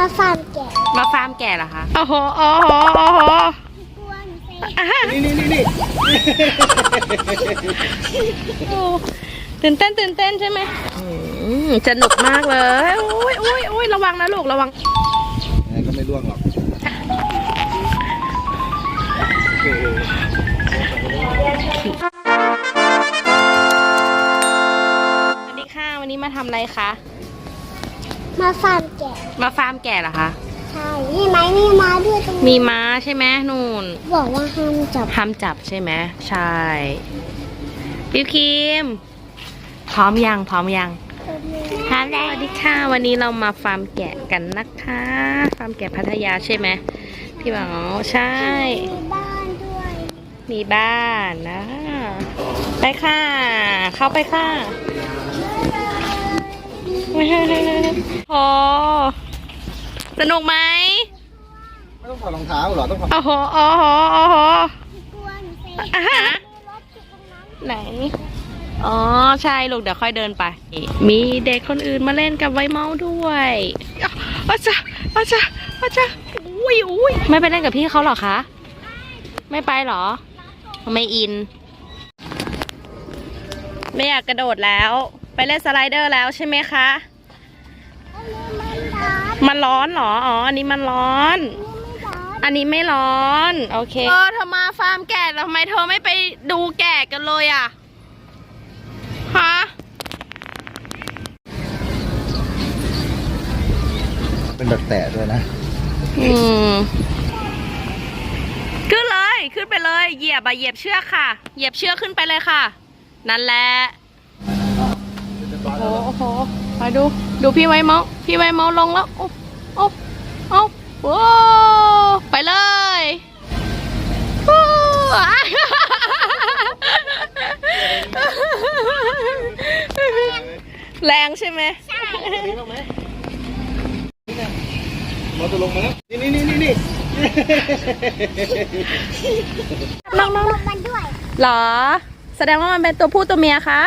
มาฟาร์มแกะมาฟาร์มแก่เหรอคะ โอ้โห โอ้โห โอ้โหกวนเซ่อะฮะนี่นี่นี่นี่โอ้ตื่นเต้นตื่นเต้นใช่ไหมอืมสนุกมากเลยโอ้ยโอ้ยโอ้ยระวังนะลูกระวังงั้นก็ไม่ร่วงหรอกโอเคสวัสดีค่ะ วันนี้มาทำอะไรคะ มาฟาร์มแกะ มาฟาร์มแก่เหรอคะ ใช่นี่ไหมมีมาด้วยตรงมีนี้ม้าใช่ไหมนู่นบอกว่าห้ามจับห้ามจับใช่ไหมใช่พี่คิมพร้อมยังพร้อมยังพร้อมแล้วสวัสดีค่ะวันนี้เรามาฟาร์มแกะกันนะคะ ฟาร์มแกะพัทยาใช่ไหมพี่บอกใช่ มีบ้านด้วยมีบ้านนะ ไปค่ะ เข้าไปค่ะ โอ้สนุกไหมไม่ต้องถอดรองเท้าเหรอต้องถอดโอ้โหโอ้โหโอ้โหกวนเซ่อะฮะมีรถอยู่ตรงนั้นไหน อ๋อ ใช่ลูกเดี๋ยวค่อยเดินไป มีเด็กคนอื่นมาเล่นกับไวเมาส์ด้วยอาจารย์อาจารย์อาจารย์อุ้ยอุ้ยไม่ไปเล่นกับพี่เขาเหรอคะ ไม่ไปเหรอ ไม่อิน ไม่อยากกระโดดแล้ว ไปเล่นสไลเดอร์แล้วใช่ไหมคะอันนี้มันร้อนมันร้อนเหรอ อ๋อ อันนี้มันร้อน อันนี้ไม่ร้อนอันนี้ไม่ร้อนโอเคเออเธอมาฟาร์มแกะแล้วทำไมเธอไม่ไปดูแกะกันเลยอะ ฮะ เป็นแบบแตะด้วยนะ อืม ขึ้นเลย ขึ้นไปเลย เหยียบอะเหยียบเชือกค่ะ เหยียบเชือกขึ้นไปเลยค่ะ นั่นแหละโอ้โหโอ้โห ไปดู ดูพี่ไวเมาส์พี่ไวเมาส์ลงแล้วโอ้โอ้โอ้โอ้ไปเลยฟู้แรงใช่ไหมนี่ลงไหมเราจะลงมาแล้ว นี่นี่นี่นี่น้องน้องลงมันด้วยหรอ แสดงว่ามันเป็นตัวผู้ตัวเมียคะ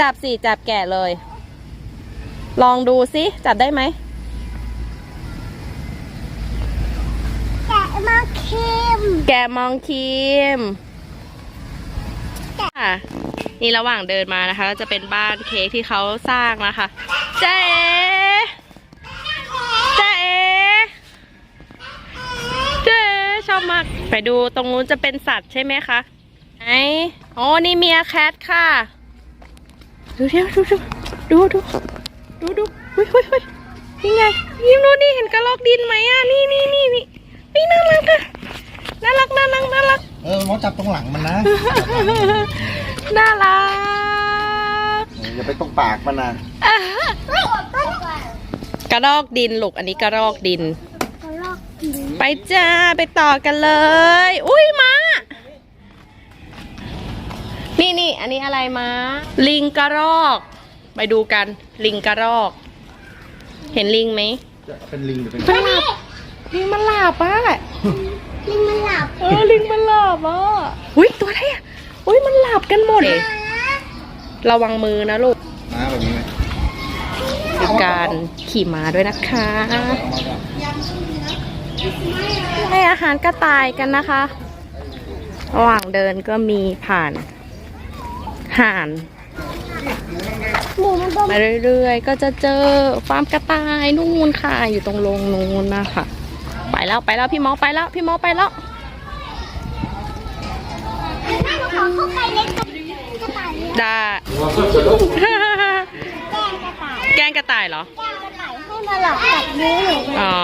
จับสิจับแกะเลย ลองดูสิจับได้ไหมแกะมาเค็มแกะมองคิมค่ะนี่ระหว่างเดินมานะคะก็จะเป็นบ้านเค้กที่เขาสร้างนะคะเจ๊เอ๋เจ๊เอ๋เจ๊เอ๋ชอบมาก ไปดูตรงนู้นจะเป็นสัตว์ใช่ไหมคะไหนอ๋อนี่เมียแคทค่ะ ดูเดี๋ยวดูดูดูดูดูดูเฮ้ยเฮ้ยเฮ้ยนี่ไงยิ้มดูนี่เห็นกระรอกดินไหมอะนี่นี่นี่นี่นี่น่ารักอะน่ารักน่ารักน่ารักเออมอจับตรงหลังมันนะน่ารักอย่าไปตรงปากมันนะกระรอกดินลูกอันนี้กระรอกดินกระลอกกินไปจ้าไปต่อกันเลย อุ้ยมา นี่นี่อันนี้อะไรมาลิงกระรอก ไปดูกันลิงกระรอก เห็นลิงไหมจะเป็นลิงหรือเป็นมันหลับลิงมันหลับอะลิงมันหลับเออลิงมันหลับอะอุ้ยตัวอะไรอะอุ้ยมันหลับกันหมดเลยระวังมือนะลูกม้าแบบนี้ไหมมีการขี่ม้าด้วยนะคะเอามาก่อนให้อาหารกระต่ายกันนะคะ ระหว่างเดินก็มีผ่าน ห่านหมูมันโดนมาเรื่อยๆ ก็จะเจอฟาร์มกระต่ายนู่นค่ะ อยู่ตรงโรงนู้นนะคะไปแล้วไปแล้วพี่มอไปแล้วพี่มอไปแล้วขอเข้าไปเล่นกับกระต่ายเลยได้แกล้งกระต่ายแกล้งกระต่ายเหรอแกล้งกระต่ายให้มาหลอกกัดนิ้วหนูอ๋อ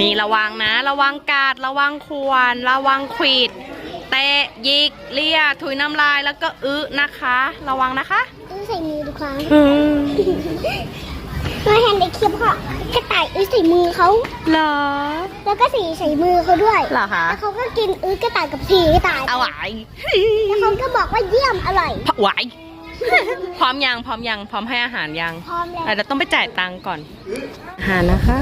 มีระวังนะ ระวังกาดระวังขวานระวังขวิด เตะยิกเลียถุยน้ำลายแล้วก็อึนะคะ ระวังนะคะอื้อใส่มือทุกครั้งอืมเราเห็นในคลิปเขากระต่ายอื้อใส่มือเขาเหรอ แล้วก็สีใส่มือเขาด้วยเหรอคะแล้วเขาก็กินอื้อกระต่ายกับสีกระต่ายเอาไหวแล้วเขาก็บอกว่าเยี่ยมอร่อยไหวพร้อมยังพร้อมยังพร้อมให้อาหารยังพร้อมแล้วแต่เราต้องไปจ่ายตังค์ก่อนอาหารนะคะ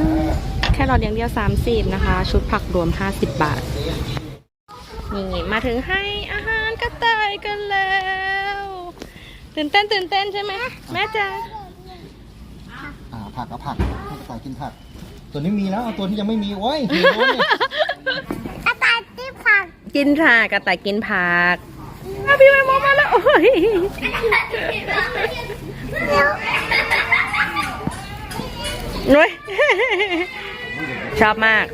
แค่รอดอย่างเดียว 30 นะคะ ชุดผักรวม 50 บาท นี่มาถึงให้อาหารกระต่ายกันแล้ว ตื่นเต้นตื่นเต้นใช่ไหมแม่จ๋าผักเอาผักให้กระต่ายกินผัก ตัวนี้มีแล้วเอาตัวที่ยังไม่มีโอ้ยหิวโน้นเนี่ยกระต่ายที่ผักกินค่ะกระต่ายกินผักอะพี่ไม่มองมาแล้วโอ้ยเดี๋ยวนุ้ยชอบมาก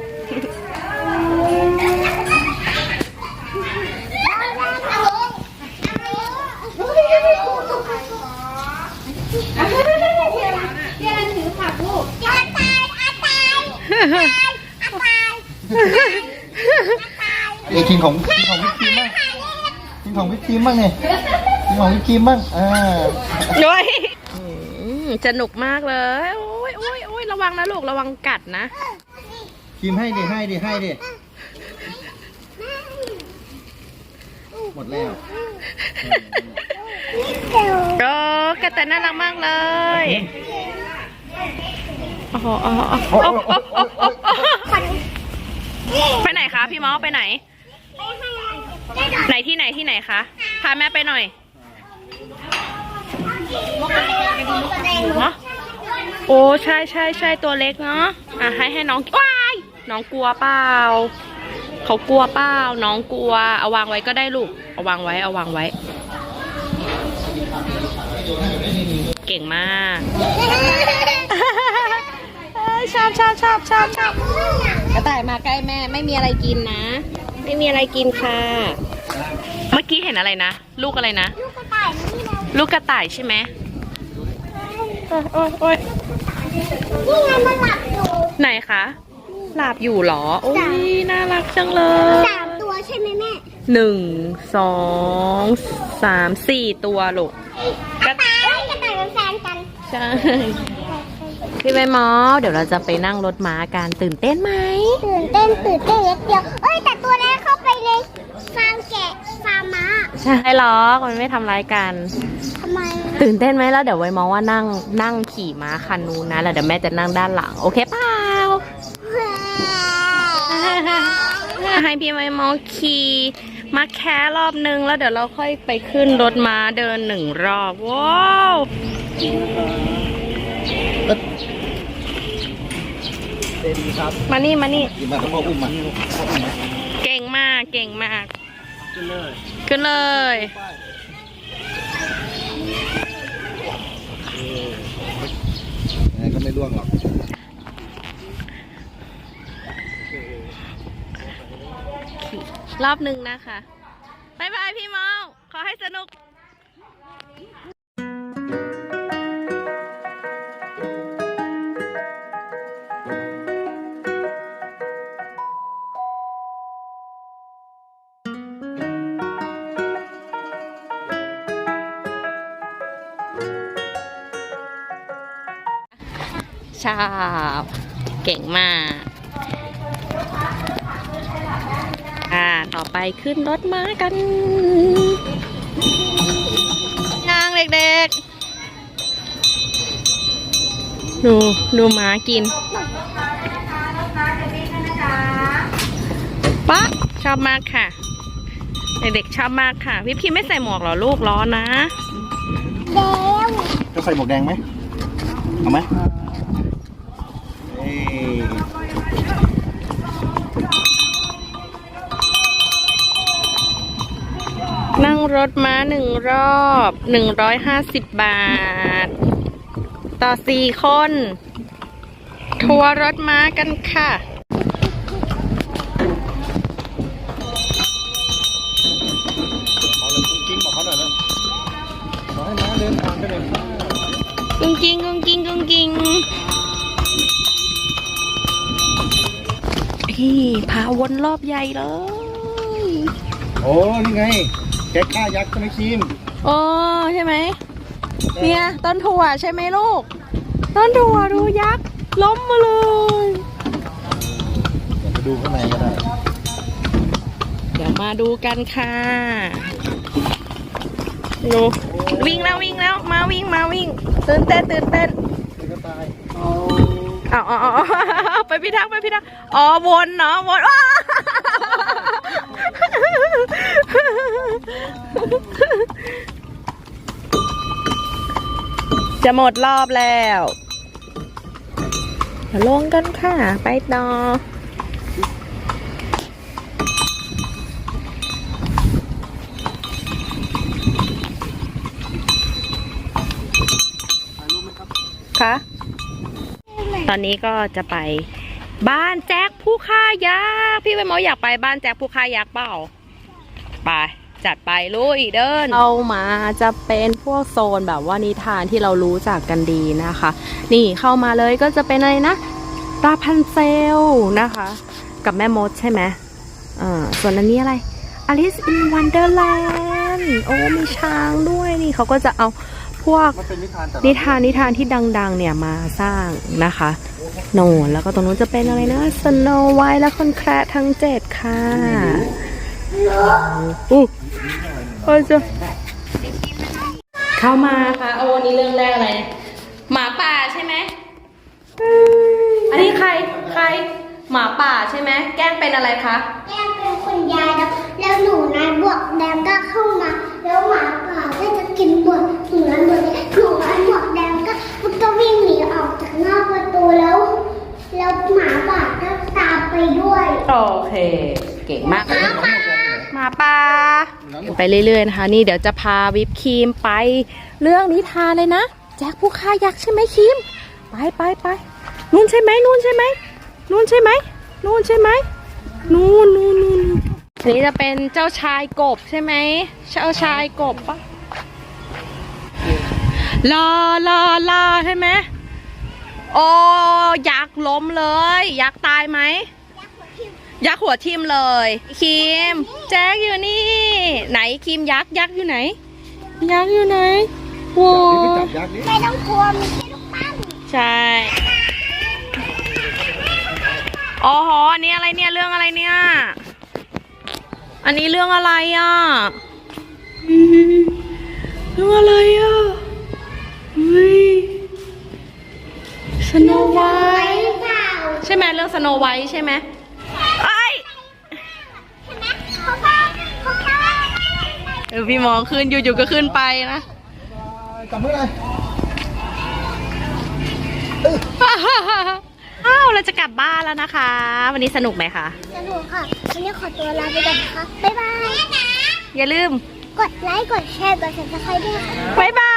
กระต่ายกระต่ายกระต่าย เอ้ยกินของกินของวิปครีมบ้างกินของวิปครีมบ้างเนี่ยกินของวิปครีมบ้างอ่านุ้ยอืมสนุกมากเลยโอ้ยโอ้ยโอ้ยระวังนะลูกระวังกัดนะครีมให้ดิให้ดิให้ดิหมดแล้วก็กระต่ายน่ารักมากเลยโอ้โหโอ้โหโอ้โหโอ้โหโอ้โหโอ้โหไปไหนคะพี่มอสไปไหน ไหนที่ไหนที่ไหนคะพาแม่ไปหน่อยเนาะโอ้ใช่ใช่ใช่ตัวเล็กเนาะอะให้ให้น้องว้ายน้องกลัวเปล่าเขากลัวเปล่าน้องกลัว เอาวางไว้ก็ได้ลูกเอาวางไว้เอาวางไว้ เก่งมาก ชอบชอบชอบชอบชอบกระต่ายมาใกล้แม่ ไม่มีอะไรกินนะ ไม่มีอะไรกินค่ะ เมื่อกี้เห็นอะไรนะ ลูกอะไรนะ ลูกกระต่ายนี่เราลูกกระต่ายใช่ไหมโอ้ยโอ้ยโอ้ยนี่ไงมันหลับอยู่ไหนคะ หลับอยู่เหรอ โอ้ยน่ารักจังเลยสามตัวใช่ไหมแม่หนึ่งสองสามสี่ตัวลูกกระต่ายกระต่ายเป็นแฟนกันใช่ พี่ใบมอเดี๋ยวเราจะไปนั่งรถม้ากันตื่นเต้นไหม ตื่นเต้นตื่นเต้นเล็กเดียวเอ้ยแต่ตัวนั้นเข้าไปในฟาร์มแกะฟาร์มม้าใช่หรอกมันไม่ทำร้ายกัน ทำไมตื่นเต้นไหมแล้วเดี๋ยวไว้มองว่านั่งนั่งขี่ม้าคันนู้นนะแล้วเดี๋ยวแม่จะนั่งด้านหลัง โอเคเปล่าให้พี่ไว้มองขี่มาแค่รอบนึงแล้วเดี๋ยวเราค่อยไปขึ้นรถม้าเดินหนึ่งรอบ ว้าว เต็มครับมานี่มานี่กินมาต้องพ่ออุ้มมาพ่ออุ้มมาเก่งมากเก่งมาก ขึ้นเลยขึ้นเลย ยังไงก็ไม่ร่วงหรอกรอบหนึ่งนะคะบายบายพี่เมาขอให้สนุก ชอบ เก่งมาก อ่า ต่อไปขึ้นรถม้ากันยางเด็กๆ ดู ดูม้ากินป๊ะชอบมากค่ะเด็กๆชอบมากค่ะ วิปครีมไม่ใส่หมวกหรอลูกร้อนนะเดี๋ยวจะใส่หมวกแดงไหมเอาไหม รถม้าหนึ่งรอบหนึ่งร้อยห้าสิบบาท ต่อสี่คน ทัวร์รถม้ากันค่ะกุ้งกิ้งกุ้งกิ้งกุ้งกิ้งพี่พาวนรอบใหญ่เลย โอ้ นี่ไง แก๊กก้ายักษ์ใช่ไหมครีมโอ้ใช่ไหมเนี่ยต้นถั่วใช่ไหมลูก ต้นถั่วดูยักษ์ล้มมาเลยเดี๋ยวไปดูข้างในก็ได้ เดี๋ยวมาดูกันค่ะดูวิ่งแล้ววิ่งแล้วมาวิ่งมาวิ่ง ตื่นเต้นตื่นเต้นกระต่ายเอาเอาเอาเอาไปพิทักษ์ไปพิทักษ์อ๋อวนเนาะวนว้า จะหมดรอบแล้วลงกันค่ะ ไปต่อคะตอนนี้ก็จะไปบ้านแจ็คผู้ฆ่ายักษ์พี่ใบมออยากไปบ้านแจ็คผู้ฆ่ายักษ์เปล่า ไปจัดไปลุยเดินเอามาจะเป็นพวกโซนแบบว่านิทานที่เรารู้จักกันดีนะคะ นี่เข้ามาเลยก็จะเป็นอะไรนะราพันเซลนะคะ กับแม่มดใช่ไหมอ่าส่วนอันนี้อะไร Alice in Wonderland โอ้มีช้างด้วยนี่เขาก็จะเอาพวกมันเป็นนิทานแต่นิทานนิทานที่ดังๆเนี่ยมาสร้างนะคะโนนแล้วก็ตรงนู้นจะเป็นอะไรนะสโนไวท์และคนแคระทั้งเจ็ดค่ะ อู้โอ้ยจะเข้ามาค่ะโอ้นี่เรื่องแรกอะไร หมาป่าใช่ไหม อันนี้ใคร ใคร หมาป่าใช่ไหม แกล้งเป็นอะไรคะ แก้มเป็นคุณยายแล้วแล้วหนูนายบวกแดงก็เข้ามา แล้วหมาป่าก็จะกินบวกหนูนั้นบวกหนูนั้นบวกแดงก็มันก็วิ่งหนีออกจากนอกประตูแล้ว แล้วหมาป่าก็ตามไปด้วย โอเค เก่งมาก หมาป่า ไปเรื่อยๆนะคะ นี่เดี๋ยวจะพาวิปครีมไปเรื่องนิทานเลยนะ แจ็คผู้ฆ่ายักษ์ใช่ไหมครีม ไปไปไปนู่นใช่ไหมนู่นใช่ไหมนู่นใช่ไหมนู่นใช่ไหมนู่นนู่นนู่นนู่นอันนี้จะเป็นเจ้าชายกบใช่ไหมเจ้าชายกบปะลาลาลาใช่ไหมโอ้ยักษ์ล้มเลย ยักษ์ตายไหม ยักษ์หัวทิ่มเลย คิม แจ็คอยู่นี่ ไหนคิมยักษ์ยักษ์อยู่ไหน ยักษ์อยู่ไหนโว้นี่ไปจับยักษ์นี่ไม่ต้องกลัวมีแค่ลูกปั้นใช่อ๋อหออันนี้อะไรเนี่ยเรื่องอะไรเนี่ย อันนี้เรื่องอะไรอะเรื่องอะไรอะเฮ้ยสโนไวท์หรือเปล่าใช่ไหมเรื่องสโนไวท์ใช่ไหม เออพี่มองขึ้นอยู่ๆก็ขึ้นไปนะจับมือเลยอ้าวเราจะกลับบ้านแล้วนะคะ วันนี้สนุกไหมคะสนุกค่ะวันนี้ขอตัวลาไปก่อนนะคะบ๊ายบายอย่าลืม กดไลค์กดแชร์กด subscribe ด้วยค่ะบ๊ายบาย